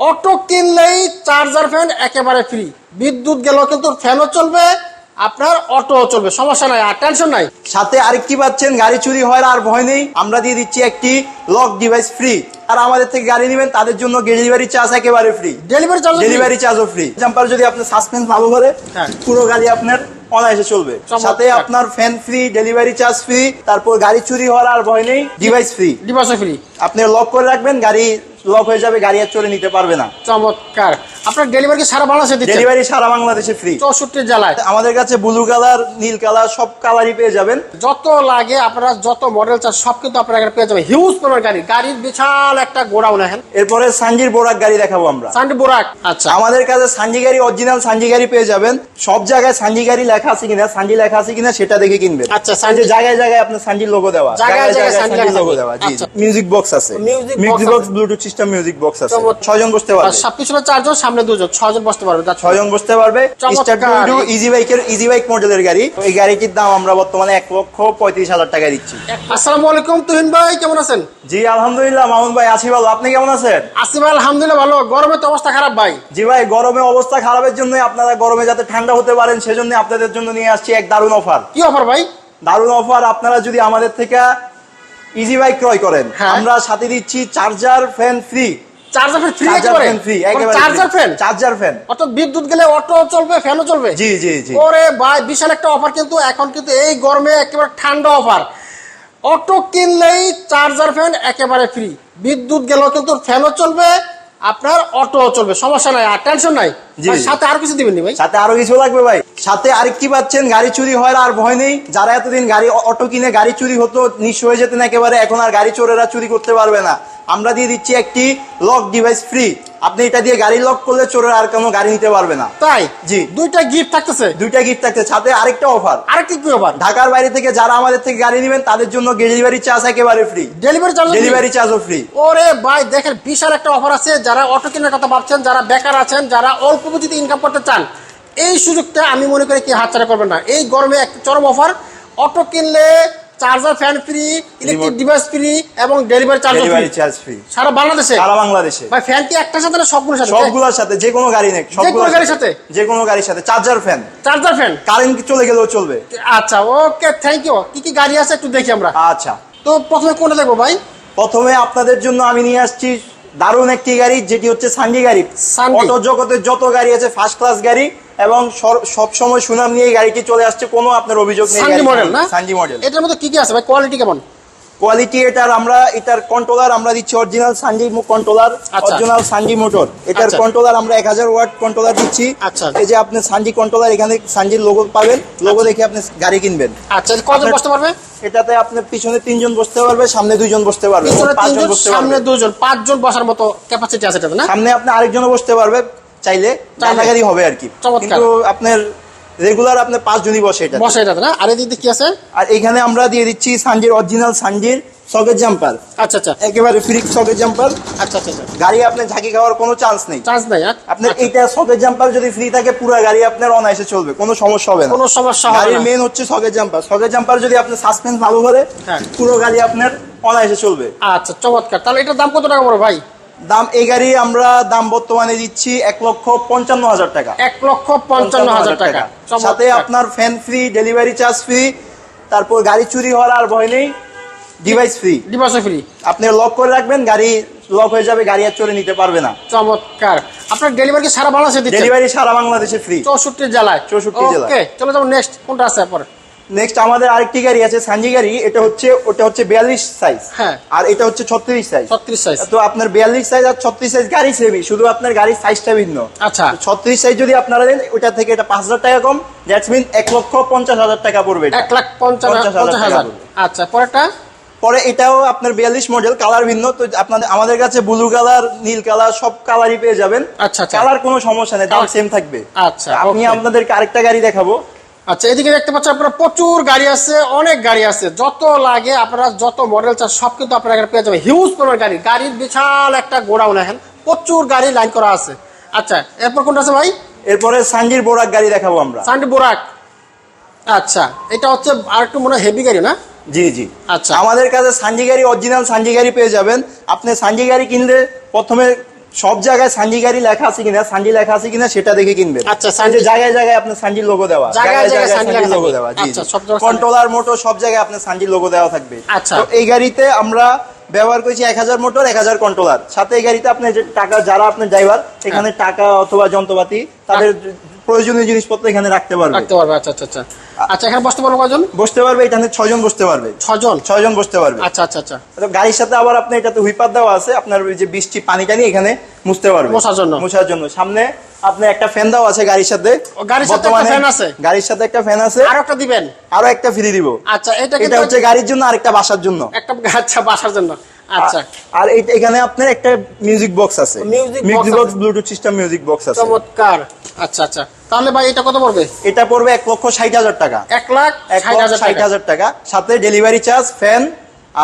Auto কিনলেই charger fan একেবারে free বিদ্যুৎ গেলেও কিন্তু ফ্যানও চলবে আপনার অটো চলবে সমস্যা নাই আর টেনশন নাই। সাথে আরেকটি পাচ্ছেন গাড়ি চুরি হওয়ার আর ভয় নেই আমরা দিয়ে দিচ্ছি একটি লক ডিভাইস ফ্রি আর আমাদের থেকে গাড়ি নেবেন তাদের জন্য ডেলিভারি চার্জ একেবারে ফ্রি ডেলিভারি চার্জ ডেলিভারি চার্জও ফ্রি জাম্পার যদি আপনার সাসপেন্স ভালো করে হ্যাঁ। পুরো গাড়ি আপনার অনায়াসে চলবে। সাথে আপনার fan free delivery charge free তারপর গাড়ি চুরি হওয়ার আর ভয় নেই ডিভাইস ফ্রি ডিভাইসও ফ্রি আপনি লক করে রাখবেন গাড়ি লক হয়ে যাবে গাড়ি আর চলে নিতে পারবে না। চমৎকার। আপনার ডেলিভারি সারা বাংলাদেশে ডেলিভারি সারা বাংলাদেশে ফ্রি চৌষট্টি জেলায়। আমাদের কাছে ব্লু কালার নীল কালার সব কালারই পেয়ে যাবেন। যত লাগে আপনারা যত মডেল চান সব কিন্তু আপনারা এখানে পেয়ে যাবেন। হিউজ পরিমাণ গাড়ি। গাড়ির বিশাল একটা গোডাউন এখন। এরপরে সানজির বোরাক গাড়ি দেখাবো আমরা। সান্ডি বোরাক আচ্ছা। আমাদের কাছে সানজি গাড়ি অরিজিনাল সানজি গাড়ি পেয়ে যাবেন। সব জায়গায় সানজি গাড়ি লেখা আছে কিনা সানজি লেখা আছে কিনা সেটা দেখে কিনবেন। আচ্ছা, সানজি সানজি- জায়গায় জায়গায় আপনার সানজির লোগো দেওয়া। জায়গায় জায়গায় সানজি লোগো দেওয়া। জি আচ্ছা। মিউজিক বক্স আছে। Music box. Bluetooth system music box আছে। ছয়জন বসতে পারবে। পিছনে চারজন সামনে দুজন ছজন বসতে পারবে ছয়জন বসতে পারবে। ইজি বাইকের ইজি বাইক মডেলের গাড়ি। এই গাড়িটির দাম আমরা বর্তমানে এক লক্ষ পঁয়ত্রিশ হাজার টাকা দিচ্ছি। আসসালামু আলাইকুম তুহিন ভাই কেমন আছেন? জি আলহামদুলিল্লাহ মামুন ভাই ভালো আপনি কেমন আছেন? ভাই, আলহামদুলিল্লাহ ভালো। গরমে তো অবস্থা খারাপ ভাই। জি ভাই গরমে অবস্থা খারাপের জন্য আপনারা গরমে যাতে ঠান্ডা হতে পারেন সেজন্য আপনাদের জন্য নিয়ে আসছি এক দারুণ অফার কি অফার ভাই? দারুণ অফার আপনারা যদি আমাদের থেকে ইজি বাইক ক্রয় করেন। হ্যাঁ। আমরা সাথে দিচ্ছি charger fan free charger fan free একেবারে? Free charger fan charger fan অর্থাৎ বিদ্যুৎ গেলে অটো চলবে ফ্যানও চলবে? জি জি জি। ওরে ভাই বিশাল একটা অফার কিন্তু। এখন কিন্তু এই গরমে একেবারে ঠান্ডা অফার অটো কিনলেই চার্জার ফ্যান একেবারে ফ্রি বিদ্যুৎ গেলেও কিন্তু ফ্যানও চলবে আপনার অটো চলবে সমস্যা নাই আর টেনশন নাই। সাথে আর কিছু দিবেন ভাই? সাথে আরও কিছু লাগবে ভাই। সাথে আর আরেকটি পাচ্ছেন গাড়ি চুরি হয় আর ভয় নেই। যারা এতদিন গাড়ি অটো কিনে গাড়ি চুরি হতো নিঃস্ব হয়ে যেতেন একেবারে এখন আর গাড়ি চোরেরা চুরি করতে পারবে না। আমরা দিয়ে দিচ্ছি একটি লক ডিভাইস ফ্রি আপনি এটা দিয়ে গাড়ি লক করলে চোরেরা আর কোনো গাড়ি নিতে পারবে না। তাই? জি। দুইটা গিফট থাকতেছে? দুইটা গিফট থাকছে সাথে আরেকটা অফার আরেকটি কি অফার ঢাকার বাইরে থেকে যারা আমাদের থেকে গাড়ি নেবেন তাদের জন্য ডেলিভারি চার্জ একেবারে ফ্রি ডেলিভারি চার্জ ডেলিভারি চার্জও ফ্রি ওরে ভাই দেখেন বিশাল একটা অফার আছে। যারা অটো কেনার কথা ভাবছেন যারা বেকার আছেন যারা অল্প পুঁজিতে ইনকাম করতে চান এই সুযোগটা আমি মনে করি কি হাতছাড়া করবেন না। এই গরমে এক চরম অফার অটো কিনলে charger fan free electric device free এবং delivery charge free delivery charge free সারা বাংলাদেশে? সারা বাংলাদেশে। ভাই ফ্যান কি একটার সাথে না সবগুলোর সাথে? সবগুলোর সাথে যে কোনো গাড়ি নেই সবগুলোর গাড়ির সাথে? যে কোনো গাড়ির সাথে। Charger fan charger fan current চলে গেলেও চলবে? আচ্ছা ওকে থ্যাংক ইউ কি কি গাড়ি আছে একটু দেখি আমরা। আচ্ছা। তো প্রথমে কোনটা দেখব ভাই? প্রথমে আপনাদের জন্য আমি নিয়ে আসছি দারুণ একটি গাড়ি যেটি হচ্ছে সানজি গাড়ি। অটো জগতের যত গাড়ি আছে ফার্স্ট ক্লাস গাড়ি। এবং সব সময় সুনাম নিয়ে গাড়িটি চলে আসছে কোনো আপনার অভিযোগ নেই সানজি মডেল না? সানজি মডেল এটার মধ্যে কি কি আছে ভাই? কোয়ালিটি কেমন? কোয়ালিটি এটার আমরা এটার কন্ট্রোলার আমরা দিচ্ছি অরিজিনাল সানজি কন্ট্রোলার আচ্ছা। অরিজিনাল সানজি মোটর এটার আচ্ছা। কন্ট্রোলার আমরা এক হাজার ওয়াট কন্ট্রোলার দিচ্ছি। আচ্ছা। এই যে আপনি সানজি কন্ট্রোলার এখানে সানজির লোগো পাবেন। লোগো দেখে আপনি গাড়ি কিনবেন। আচ্ছা কজন বসতে পারবে? এটাতে আপনার পিছনে তিনজন বসতে পারবে সামনে দুইজন বসতে পারবে। পাঁচজন বসতে সামনে দুজন পাঁচজন বসার মতো ক্যাপাসিটি আছে এটাতে না? সামনে আপনি আরেকজনও বসতে পারবে। চাইলে চাইলে। হবে আর কি। কিন্তু আপনার রেগুলার আপনার পাঁচজনই বসে এটা বসে এটাতে না? আর এদিক কি আছে? আর এখানে আমরা দিয়ে দিচ্ছি সানজির অরিজিনাল সানজির সকেট জাম্পার আচ্ছা আচ্ছা। একেবারে ফ্রি সকেট জাম্পার আচ্ছা আচ্ছা গাড়ি আপনি ঝাঁকি খাওয়ার কোনো চান্স নেই। চার্জ নাই হ্যাঁ? আপনার আচ্ছা। এইটা সকেট জাম্পার যদি ফ্রি থাকে পুরো গাড়ি আপনার অনায়াসে চলবে। কোনো সমস্যা হবে না। কোনো সমস্যা হবে গাড়ির মেন হচ্ছে সকেট জাম্পার সকেট জাম্পার যদি আপনি সাসপেন্স ভালো করে। পুরো গাড়ি আপনার অনায়াসে চলবে। আচ্ছা চমৎকার। তাহলে এটার দাম কত টাকা পড়বে ভাই? দাম এই গাড়ি আমরা দাম বর্তমানে দিচ্ছি এক লক্ষ পঞ্চান্ন হাজার টাকা। এক লক্ষ পঞ্চান্ন হাজার টাকা। সাথে আপনার fan free delivery charge free তারপর গাড়ি চুরি হওয়ার আর ভয় নেই ডিভাইস ফ্রি ডিভাইস ফ্রি আপনি লক করে রাখবেন গাড়ি লক হয়ে যাবে গাড়ি আর চলে নিতে পারবে না। চমৎকার। আপনার ডেলিভারি কি সারা বাংলাদেশে ডেলিভারি সারা বাংলাদেশে ফ্রি চৌষট্টি জেলায়। 64 জেলায়। চলে যাব নেক্সট কোনটা আছে পরে নেক্সট আমাদের আরেকটি গাড়ি আছে সানজি গাড়ি এটা হচ্ছে ওটা হচ্ছে বিয়াল্লিশ সাইজ হ্যাঁ। আর এটা হচ্ছে ছত্রিশ সাইজ ছত্রিশ সাইজ তো আপনার বিয়াল্লিশ সাইজ আর ছত্রিশ সাইজ গাড়ি সেমই শুধু আপনার গাড়ির সাইজটা ভিন্ন। আচ্ছা। ছত্রিশ সাইজ যদি আপনারা দেন ওটা থেকে এটা পাঁচ হাজার টাকা কম। দ্যাটস মিন এক লক্ষ পঞ্চাশ হাজার টাকা পড়বে এক লাখ পঞ্চাশ হাজার আচ্ছা পরেরটা? পরে এটাও আপনার বিয়াল্লিশ মডেল কালার ভিন্ন। তো আপনাদের আমাদের কাছে ব্লু কালার নীল কালার সব কালারই পেয়ে যাবেন। আচ্ছা, আচ্ছা। কালার কোনো সমস্যা নেই দাম সেম থাকবে। আচ্ছা, okay. আপনাদেরকে আরেকটা গাড়ি দেখাবো। আচ্ছা এদিকে দেখতে পাচ্ছেন আপনারা প্রচুর গাড়ি আছে অনেক গাড়ি আছে। যত লাগে আপনারা যত মডেল চান সব কিন্তু আপনারা এখানে পেয়ে যাবেন। হিউজ পরিমাণ গাড়ি গাড়ির বিশাল একটা গোডাউন এখন। প্রচুর গাড়ি লাইন করা আছে। আচ্ছা এরপর কোনটা আছে ভাই? এরপরে সানজির বোরাক গাড়ি দেখাবো আমরা। সান্ডি বোরাক। আচ্ছা এটা হচ্ছে আর একটু মনে হয় হেভি গাড়ি না? জি জি। আচ্ছা। আমাদের কাছে সানজি গাড়ি অরিজিনাল সানজি গাড়ি পেয়ে যাবেন। আপনি সানজি গাড়ি কিনলে প্রথমে সব জায়গায় সানজি গাড়ি লেখা আছে কিনা সানজি লেখা আছে কিনা সেটা দেখে কিনবেন। আচ্ছা, সানজি- জায়গায় জায়গায় আপনার সানজির লোগো দেওয়া জায়গায় জায়গায় সানজি লোগো দেওয়া জি আচ্ছা, সানজি- কন্ট্রোলার মোটর সব জায়গায় আপনার সানজির লোগো দেওয়া থাকবে। আচ্ছা। তো এই গাড়িতে আমরা ব্যবহার করেছি এক হাজার মোটর এক হাজার কন্ট্রোলার সাথে এই গাড়িতে আপনার যে টাকা যারা আপনার ড্রাইভার এখানে হ্যাঁ। টাকা অথবা যন্ত্রপাতি তাদের প্রয়োজনীয় জিনিসপত্র এখানে রাখতে পারবে। রাখতে পারবে আচ্ছা আচ্ছা আচ্ছা। আচ্ছা এখানে বসতে পারব কজন? বসতে পারবে এখানে ছয়জন বসতে পারবে। ছজন ছয়জন বসতে পারবে। আচ্ছা আচ্ছা আচ্ছা। তো গাড়ির সাথে আবার আপনি এটাতে হুইপার দেওয়া আছে আপনার ওই যে বৃষ্টি পানিটা নিয়ে এখানে মুছতে পারবে। মোছার জন্য। মোছার জন্য। সামনে আপনি একটা ফ্যান দেওয়া আছে গাড়ির সাথে। গাড়ির সাথে একটা fan আছে? গাড়ির সাথে একটা ফ্যান আছে। আর একটা দিবেন? আরও একটা ফ্রি দিব। আচ্ছা এটা এটা হচ্ছে গাড়ির জন্য আরেকটা বাসার জন্য। একটা আচ্ছা বাসার জন্য। আচ্ছা। আর এইটা- এখানে আপনার একটা মিউজিক বক্স আছে। Music box Bluetooth system music box আছে। চমৎকার। আচ্ছা আচ্ছা। তাহলে ভাই এটা কত পড়বে? এটা পড়বে এক লক্ষ ষাট হাজার টাকা। এক লাখ এক ষাট হাজার টাকা। সাথে ডেলিভারি চার্জ ফ্যান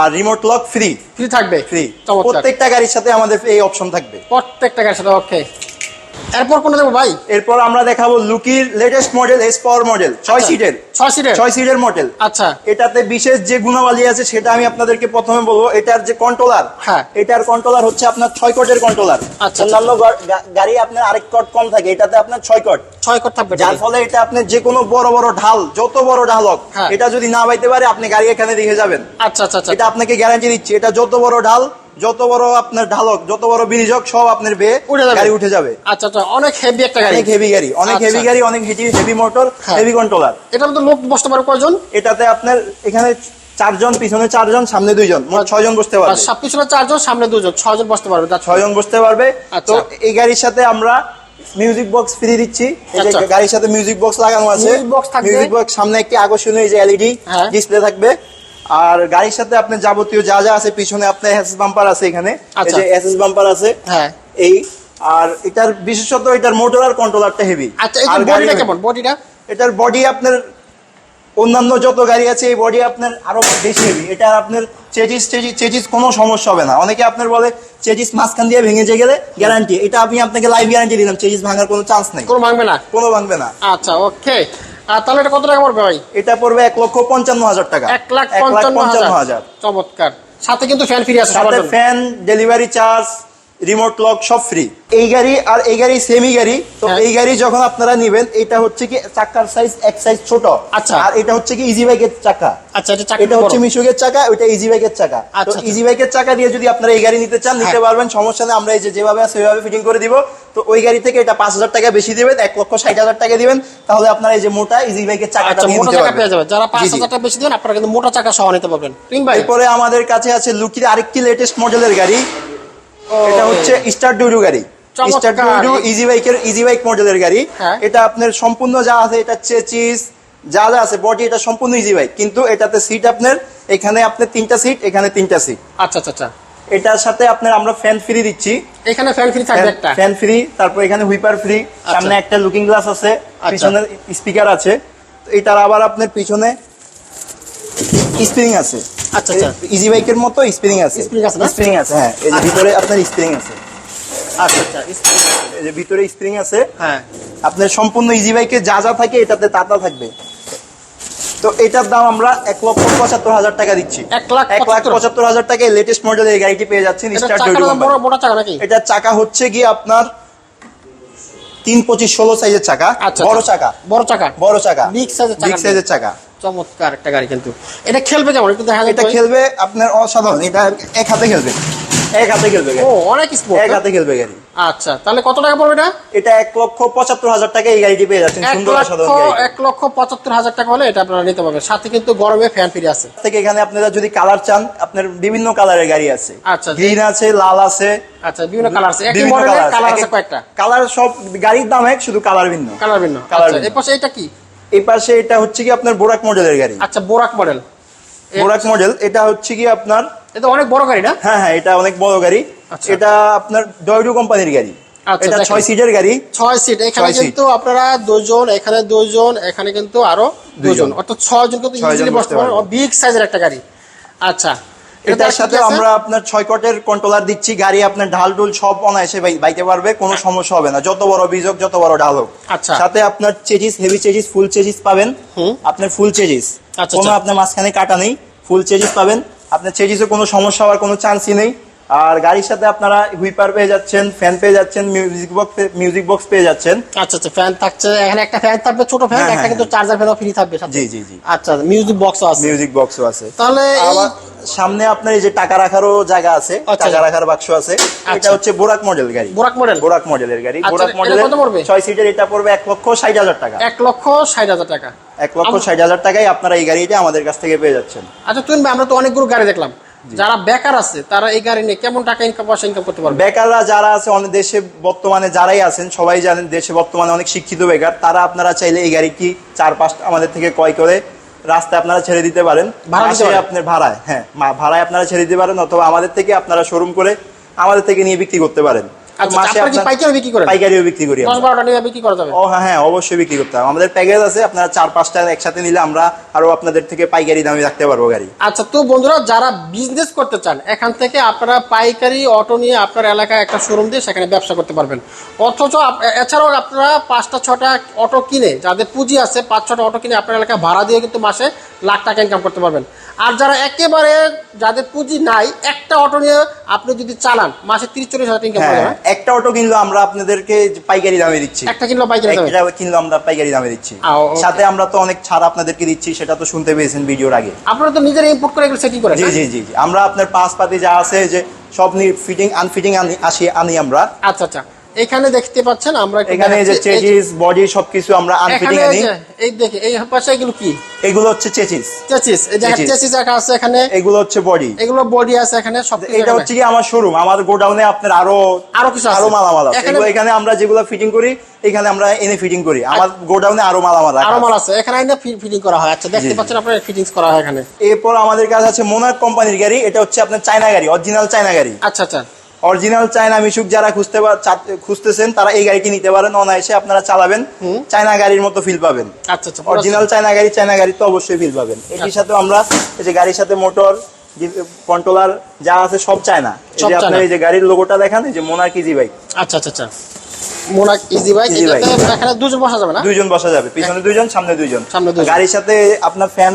আর রিমোট লক ফ্রি ফ্রি থাকবে? ফ্রি প্রত্যেকটা গাড়ির সাথে আমাদের এই অপশন থাকবে। প্রত্যেকটা গাড়ির সাথে ওকে এরপর কোনটা দেবো ভাই? এরপর আমরা দেখাবো লুকির latest model S power model ছয় আচ্ছা। সিটের ছয় সিটের ছয় সিটের মডেল আচ্ছা। এটাতে বিশেষ যে গুণাবলী আছে সেটা আমি আপনাদেরকে প্রথমে বলব এটার যে কন্ট্রোলার হ্যাঁ। এটার কন্ট্রোলার হচ্ছে আপনার ছয় কটের কন্ট্রোলার আচ্ছা, অন্যান্য গা- গা- গাড়ি আপনার আরেক কট কম থাকে এটাতে আপনার ছয় কট ছয় কর থাকবে যার ফলে এটা আপনার যে কোনো বড় বড় ঢাল যত বড় ঢাল হোক হ্যাঁ। এটা যদি না বাইতে পারে আপনি গাড়ি এখানে দেখে যাবেন। আচ্ছা আচ্ছা আচ্ছা। এটা আপনাকে গ্যারান্টি দিচ্ছি এটা যত বড় ঢাল যত বড় আপনার ঢালক যত বড় ব্রিজ হোক সব আপনার বেয়ে উঠে যাবে। গাড়ি উঠে যাবে। আচ্ছা আচ্ছা অনেক হেভি একটা গাড়ি। অনেক হেভি গাড়ি অনেক আচ্ছা। হেভি গাড়ি অনেক হেভি মোটর হ্যাঁ। হেভি কন্ট্রোলার এটার মধ্যে লোক বসতে পারবে কয়জন? এটাতে আপনার এখানে চারজন পিছনে চারজন সামনে দুইজন মোট ছয়জন বসতে পারবে। সব পিছনে চারজন সামনে দুজন ছয়জন বসতে পারবে ছয়জন বসতে পারবে। আচ্ছা। তো এই গাড়ির সাথে আমরা মিউজিক বক্স ফ্রি দিচ্ছি। আচ্ছা। গাড়ির সাথে মিউজিক বক্স লাগানো আছে। মিউজিক বক্স সামনে একটি আকর্ষণীয় যে এলইডি হ্যাঁ। ডিসপ্লে থাকবে। আর গাড়ির সাথে আপনার যাবতীয় যা যা আছে পিছনে আপনার এসএস বাম্পার আছে এখানে। এই আচ্ছা। যে এসএস বাম্পার আছে হ্যাঁ। এই আর এটার বিশেষত এটার মোটর আর কন্ট্রোলারটা হেভি আচ্ছা এই বডিটা কেমন? বডিটা এটার বডি আপনার অন্যান্য যত গাড়ি আছে এই বডি আপনার আরও বেশি হেভি এটা আপনার চেজিস চেজিস চেজিস কোনো সমস্যা হবে না। অনেকে আপনার বলে চেজিস মাঝখান দিয়ে ভেঙে যে গেলে গ্যারান্টি এটা আমি আপনাকে লাইভ গ্যারান্টি দিলাম চেজিস ভাঙার কোনো চান্স নেই। কোনো ভাঙবে না? কোনো ভাঙবে না। আচ্ছা ওকে তাহলে এটা কত টাকা পড়বে ভাই? এটা পড়বে এক লক্ষ পঞ্চান্ন হাজার টাকা। এক লাখ পঞ্চান্ন হাজার। চমৎকার। সাথে কিন্তু ফ্যান ফ্রি আছে সাথে fan delivery charge remote lock সব ফ্রি এই গাড়ি আর এই গাড়ি সেমি গাড়ি। তো হ্যাঁ। এই গাড়ি যখন আপনারা নিবেন এটা হচ্ছে কি চাকার সাইজ এক সাইজ ছোট। আচ্ছা। আর এটা হচ্ছে কি ইজি বাইকের চাকা। আচ্ছা এটা এটা হচ্ছে মিশুকের চাকা ওইটা ইজি বাইকের চাকা। তো আচ্ছা, আচ্ছা। ইজি বাইকের চাকা দিয়ে যদি আপনারা এই গাড়ি নিতে চান নিতে হ্যাঁ। পারবেন। সমস্যা নেই আমরা এই যে যেভাবে সেভাবে ফিটিং করে দিব। তো ওই গাড়ি থেকে এটা পাঁচ হাজার টাকা বেশি দিবেন এক লক্ষ ষাট হাজার টাকা দিবেন। তাহলে আপনারা এই যে মোটা ইজি বাইকের চাকাটা আচ্ছা মোটা চাকা পেয়ে যাবে পারবেন যারা পাঁচ। হাজার টাকা বেশি দেবেন আপনারা কিন্তু মোটা চাকা সহ নিতে পারবেন। এরপরে আমাদের কাছে আছে লুকির আরেকটি লেটেস্ট মডেলের গাড়ি। এটা হচ্ছে স্টার ডুডু গাড়ি। স্টার ডুডু ইজি বাইকের ইজি বাইক মডেলের গাড়ি। হ্যাঁ। এটা আপনার সম্পূর্ণ যা আছে এটা চেচিস যা যা আছে বডি এটা সম্পূর্ণ ইজি বাইক কিন্তু এটাতে সিট আপনার এখানে আপনার তিনটা সিট এখানে তিনটা সিট আচ্ছা আচ্ছা আচ্ছা। এটার সাথে আপনার আমরা ফ্যান ফ্রি দিচ্ছি। এখানে ফ্যান ফ্রি থাকবে একটা? ফ্যান ফ্রি তারপর এখানে হুইপার ফ্রি সামনে একটা লুকিং গ্লাস আছে আচ্ছা। পিছনে স্পিকার আছে। এটার আবার আপনার পিছনে স্প্রিং আছে। আচ্ছা, আচ্ছা। ইজি বাইকের মতো স্প্রিং আছে। Spring আছে? স্প্রিং আছে হ্যাঁ। এই যে ভিতরে আপনার স্প্রিং আছে। আচ্ছা আচ্ছা এই যে ভিতরে স্প্রিং আছে হ্যাঁ। আপনার সম্পূর্ণ ইজি বাইকে যা যা থাকে এটাতে তাতা থাকবে। তো এটার দাম আমরা এক লক্ষ পঁচাত্তর হাজার টাকা দিচ্ছি। এক লাখ এক লাখ পঁচাত্তর। হাজার টাকায় লেটেস্ট মডেলের এই গাড়িটি পেয়ে যাচ্ছেন এটা বড় চাকা হচ্ছে কি আপনার তিন পঁচিশ ষোলো সাইজের চাকা। আচ্ছা বড় আচ্ছা। চাকা। বড় চাকা। বড় চাকা। Size চাকা। বিগ সাইজের চাকা। চমৎকার একটা গাড়ি কিন্তু। এটা খেলবে যেমন একটু দেখা এটা খেলবে আপনার অসাধারণ এটা এক হাতে খেলবে। এক হাতে খেলবে ও অনেক স্পোর্ট এক হাতে খেলবে গাড়ি। আচ্ছা তাহলে কত টাকা পড়বে এটা? এটা এক লক্ষ পঁচাত্তর হাজার টাকা এই গাড়িটি পেয়ে যাচ্ছেন সুন্দর অসাধারণ এক লক্ষ পঁচাত্তর হাজার টাকা হলে এটা আপনারা নিতে পারবেন। সাথে কিন্তু গরমে ফ্যান ফ্রি আছে। থেকে এখানে আপনারা যদি কালার চান আপনার বিভিন্ন কালারের গাড়ি আছে। আচ্ছা, গ্রিন আছে লাল আছে। আচ্ছা বিভিন্ন কালার আছে। একই মডেলের কালার আছে। কয়েকটা? কালার সব গাড়ির দাম এক শুধু কালার ভিন্ন। কালার ভিন্ন। কালার পাশে এটা কি? এই পাশে এটা হচ্ছে কি আপনার বোরাক মডেলের গাড়ি। আচ্ছা বোরাক মডেল বোরাক মডেল এটা হচ্ছে কি আপনার এটা অনেক বড় গাড়ি না? হ্যাঁ হ্যাঁ এটা অনেক বড় গাড়ি। আচ্ছা। এটা আপনার ডয়ডু কোম্পানির গাড়ি। আচ্ছা, এটা। ছয় সিটের গাড়ি। ছয় সিট এখানে কিন্তু আপনারা দুজন এখানে দুজন এখানে কিন্তু আরও দুজন। অর্থাৎ ছয় জন কিন্তু ইজিলি বসতে পারবে। বিগ সাইজের একটা গাড়ি। আচ্ছা এটার সাথে আমরা আপনার ছয় কটের কন্ট্রোলার দিচ্ছি গাড়ি আপনার ঢাল ঢুল সব অনায়াসে ভাই বাইতে পারবে কোনো সমস্যা হবে না। যত বড় অভিযোগ হোক যত বড় ঢাল হোক। আচ্ছা। সাথে আপনার chassis heavy chassis full chassis পাবেন। হুম। আপনার ফুল চেজিস আচ্ছা, কোনো আচ্ছা। আপনার মাঝখানে কাটা নেই ফুল চেজিস পাবেন। আপনার চেজিসে কোনো সমস্যা হওয়ার কোনো চান্সই নেই। আর গাড়ির সাথে আপনারা হুইপার পেয়ে যাচ্ছেন ফ্যান পেয়ে যাচ্ছেন মিউজিক বক্স মিউজিক বক্স পেয়ে যাচ্ছেন। আচ্ছা আচ্ছা ফ্যান থাকছে। এখানে একটা ফ্যান থাকবে ছোট ফ্যান একটা হ্যাঁ, কিন্তু চার্জার ফ্যানও ফ্রি থাকবে। জি, জি, জি। আচ্ছা মিউজিক বক্সও আছে। মিউজিক বক্সও আছে। তাহলে সামনে আপনার এই যে টাকা রাখারও জায়গা আছে আচ্ছা। টাকা রাখার বাক্স আছে। এটা আচ্ছা। হচ্ছে বোরাক মডেল গাড়ি। বোরাক মডেল বোরাক মডেলের গাড়ি। আচ্ছা, বোরাক এটা মডেলের কত পড়বে? ছয় সিটের এটা পড়বে এক লক্ষ ষাট হাজার টাকা। এক লক্ষ ষাট হাজার টাকা। এক লক্ষ ষাট হাজার টাকায় আপনারা এই গাড়িটা আমাদের কাছ থেকে পেয়ে যাচ্ছেন। আচ্ছা ভাই আমরা তো অনেকগুলো গাড়ি দেখলাম। যারা বেকার আছে তারা এই গাড়ি নিয়ে কেমন টাকা ইনকাম পয়সা ইনকাম করতে পারবে? বেকাররা যারা আছে অনেক দেশে বর্তমানে যারাই আছেন সবাই জানেন দেশে বর্তমানে অনেক শিক্ষিত বেকার তারা আপনারা চাইলে এই গাড়ি কি চার পাঁচটা আমাদের থেকে ক্রয় করে রাস্তায় আপনারা ছেড়ে দিতে পারেন। ভাড়া? আপনার ভাড়ায় হ্যাঁ ভাড়ায় আপনারা ছেড়ে দিতে পারেন অথবা আমাদের থেকে আপনারা শোরুম করে আমাদের থেকে নিয়ে বিক্রি করতে পারেন। আপনারা কি পাইকারি বিক্রি করেন? পাইকারিও বিক্রি করি দশ আমরা। বারোটা নিয়ে বিক্রি করা যাবে? ও হ্যাঁ হ্যাঁ অবশ্যই বিক্রি করতে হবে। আমাদের প্যাকেজ আছে আপনারা চার পাঁচটা একসাথে নিলে আমরা আরও আপনাদের থেকে পাইকারি দামে রাখতে পারব গাড়ি। আচ্ছা তো বন্ধুরা যারা বিজনেস করতে চান এখান থেকে আপনারা পাইকারি অটো নিয়ে আপনার এলাকায় একটা শোরুম দিয়ে সেখানে ব্যবসা করতে পারবেন। অথচ এছাড়াও আপনারা পাঁচটা ছটা অটো কিনে যাদের পুঁজি আছে পাঁচ ছটা অটো কিনে আপনার এলাকায় ভাড়া দিয়ে কিন্তু মাসে লাখ টাকা ইনকাম করতে পারবেন। আর যারা একেবারে যাদের পুঁজি নাই একটা অটো নিয়ে আপনি যদি চালান মাসে তিরিশ চল্লিশ হাজার ইনকাম হ্যাঁ করবেন একটা অটো কিনলো আমরা আপনাদেরকে পাইকারি দামে দিচ্ছি। একটা কিনলো পাইকারি দামে। কিনলো আমরা পাইকারি দামে দিচ্ছি। সাথে আমরা তো অনেক ছাড় আপনাদেরকে দিচ্ছি সেটা তো শুনতে পেয়েছেন ভিডিওর আগে। আপনারা তো নিজের ইম্পোর্ট করে এগুলো সেটিং করেন জি জি জি। আমরা আপনার পাঁচ পাতি যা আছে যে সব ফিটিং আনফিটিং আনি আসি আনি আমরা। আচ্ছা আচ্ছা। এখানে দেখতে পাচ্ছেন আমরা এখানে এই যে। চেজিস বডি সবকিছু আমরা আনফিটিং আনি এই দেখে এই পাশে এগুলো কি? এগুলো হচ্ছে চেচিস চেসিস এই চেসিস। চেসিস রাখা আছে এখানে। এগুলো হচ্ছে বডি এগুলো বডি আছে এখানে সব এটা হচ্ছে কি আমার শোরুম আমার গোডাউনে আপনার আরও আরও কিছু আরও মালামাল আছে। এখানে- এগুলো এখানে আমরা যেগুলো ফিটিং করি এখানে আমরা এনে ফিটিং করি। আমার গোডাউনে আরও মালামাল রাখা আরও মাল আছে। এখানে আইনা ফিটিং করা হয়। আচ্ছা দেখতে। পাচ্ছেন আপনার ফিটিংস করা হয় এখানে। এরপর আমাদের কাছে আছে মোনার্ক কোম্পানির গাড়ি। এটা হচ্ছে আপনার চায়না গাড়ি অরিজিনাল চায়না গাড়ি। আচ্ছা আচ্ছা। অরিজিনাল চায়না মিশুক যারা খুঁজতে খুঁজতেছেন তারা এই গাড়িটি নিতে পারেন। অনায়াসে আপনারা চালাবেন। চায়না গাড়ির মতো ফিল পাবেন। আচ্ছা আচ্ছা অরিজিনাল চায়না গাড়ি চায়না গাড়ি তো অবশ্যই ফিল পাবেন। এটির সাথে আমরা এই যে গাড়ির সাথে মোটর কন্ট্রোলার যা আছে সব চায়না এই যে আপনার এই যে গাড়ির লোগোটা দেখান এই যে মোনার্ক ইজি বাইক আচ্ছা আচ্ছা আচ্ছা। মোনাক ইজি বাইক। এটাতে এখানে দুজন বসা যাবে না? বসা যাবে। পিছনে দুইজন সামনে দুইজন। সামনে। গাড়ির সাথে আপনার ফ্যান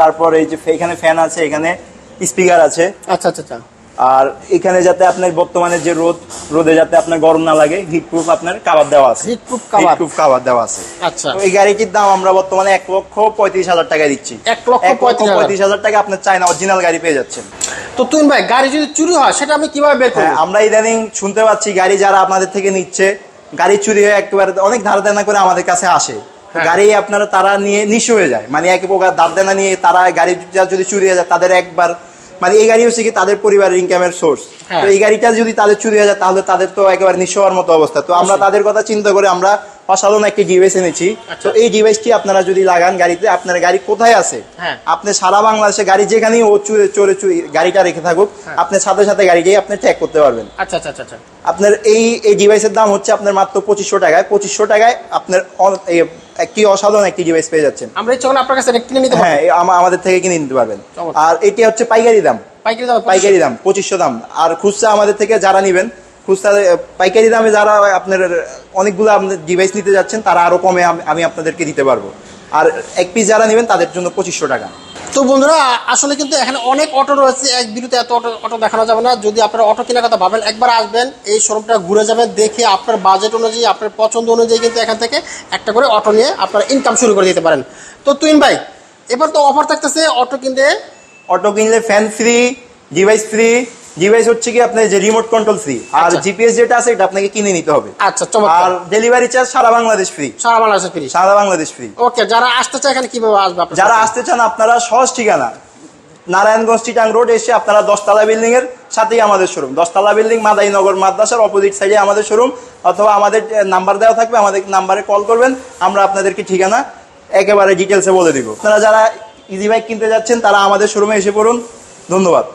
তারপর এই যে এখানে ফ্যান আছে এখানে স্পিকার আছে। আচ্ছা আচ্ছা আচ্ছা। আর এখানে যাতে আপনার বর্তমানে যে রোদ রোদে যাতে আপনার গরম না লাগে হিট প্রুফ আপনার কাবার দেওয়া আছে। হিট প্রুফ কভার প্রুফ কাবার দেওয়া আছে। আচ্ছা। এই গাড়িটির দাম আমরা বর্তমানে এক লক্ষ পঁয়ত্রিশ হাজার টাকা দিচ্ছি। এক লক্ষ পঁয়ত্রিশ হাজার। টাকা আপনার চায়না অরিজিনাল গাড়ি পেয়ে যাচ্ছেন। তো তুই ভাই গাড়ি যদি চুরি হয় সেটা আমি কীভাবে বের হ্যাঁ করব আমরা ইদানিং শুনতে পাচ্ছি গাড়ি যারা আপনাদের থেকে নিচ্ছে গাড়ি চুরি হয়ে একেবারে অনেক ধার দেনা করে আমাদের কাছে আসে। হ্যাঁ। গাড়ি আপনারা তারা নিয়ে নিঃস্ব হয়ে যায়। মানে এক প্রকার ধার দেনা নিয়ে তারা গাড়ি যদি চুরি হয়ে যায় তাদের একবার মানে এই গাড়ি হচ্ছে কি তাদের পরিবারের ইনকামের সোর্স হ্যাঁ। তো এই গাড়িটা যদি তাদের চুরি হয়ে যায় তাহলে তাদের তো একেবারে নিঃস্ব হওয়ার মতো অবস্থা। তো আমরা তাদের কথা চিন্তা করে আমরা অসাধারণ একটি ডিভাইস এনেছি। আচ্ছা। তো এই ডিভাইসটি আপনারা যদি লাগান গাড়িতে আপনার গাড়ি কোথায় আছে? হ্যাঁ। আপনি সারা বাংলাদেশে গাড়ি যেখানেই ও চুরে চোরে গাড়িটা রেখে থাকুক হ্যাঁ। আপনি সাথে সাথে গাড়িটাই আপনি ট্র্যাক করতে পারবেন। আচ্ছা আচ্ছা আচ্ছা আচ্ছা। আপনার এই এই ডিভাইসের দাম হচ্ছে আপনার মাত্র পঁচিশশো টাকায়। পঁচিশশো টাকায় আপনার একটি অসাধারণ একটি ডিভাইস পেয়ে যাচ্ছেন। আমরা চলে আপনার কাছে কিনে নিতে হ্যাঁ আমা- আমাদের থেকে কিনে নিতে পারবেন। আর এটি হচ্ছে পাইকারি দাম। পাইকারি দাম পাইকারি দাম পঁচিশশো দাম। আর খুচরা আমাদের থেকে যারা নিবেন খুচরা পাইকারি দামে যারা আপনার অনেকগুলো আপনার ডিভাইস নিতে যাচ্ছেন তারা আরও কমে আমি- আমি আপনাদেরকে দিতে পারব। আর এক পিস যারা নেবেন তাদের জন্য পঁচিশশো টাকা। তো বন্ধুরা আসলে কিন্তু এখানে অনেক অটো রয়েছে এক বিরুতে এত অটো অটো দেখানো যাবে না। যদি আপনারা অটো কেনার কথা ভাবেন একবার আসবেন এই শোরুমটা ঘুরে যাবেন দেখে আপনার বাজেট অনুযায়ী আপনার পছন্দ অনুযায়ী কিন্তু এখান থেকে একটা করে অটো নিয়ে আপনারা ইনকাম শুরু করে দিতে পারেন। তো তুইন ভাই এবার তো অফার থাকতেছে অটো কিনতে। অটো কিনলে fan free device free device হচ্ছে কি আপনার যে রিমোট কন্ট্রোল ফ্রি আর আচ্ছা। জিপিএস যেটা আছে এটা আপনাকে কিনে নিতে হবে। আচ্ছা চমৎকার। আর ডেলিভারি চার্জ সারা বাংলাদেশ ফ্রি সারা বাংলাদেশে ফ্রি সারা বাংলাদেশ ফ্রি ওকে যারা আসতে চায় এখানে কীভাবে আসবে আপনার যারা আসতে চান আপনারা সহজ ঠিকানা। নারায়ণগঞ্জ চিটাং রোড এসে আপনারা দশতলা বিল্ডিং এর সাথেই আমাদের শোরুম দশতলা বিল্ডিং মাদাইনগর মাদ্রাসার অপোজিট সাইডে আমাদের শোরুম অথবা আমাদের নাম্বার দেওয়া থাকবে আমাদের নাম্বারে কল করবেন। আমরা আপনাদেরকে ঠিকানা একেবারে ডিটেলসে বলে দিব। আপনারা যারা ইজি বাইক কিনতে যাচ্ছেন তারা আমাদের শোরুমে এসে পড়ুন। ধন্যবাদ।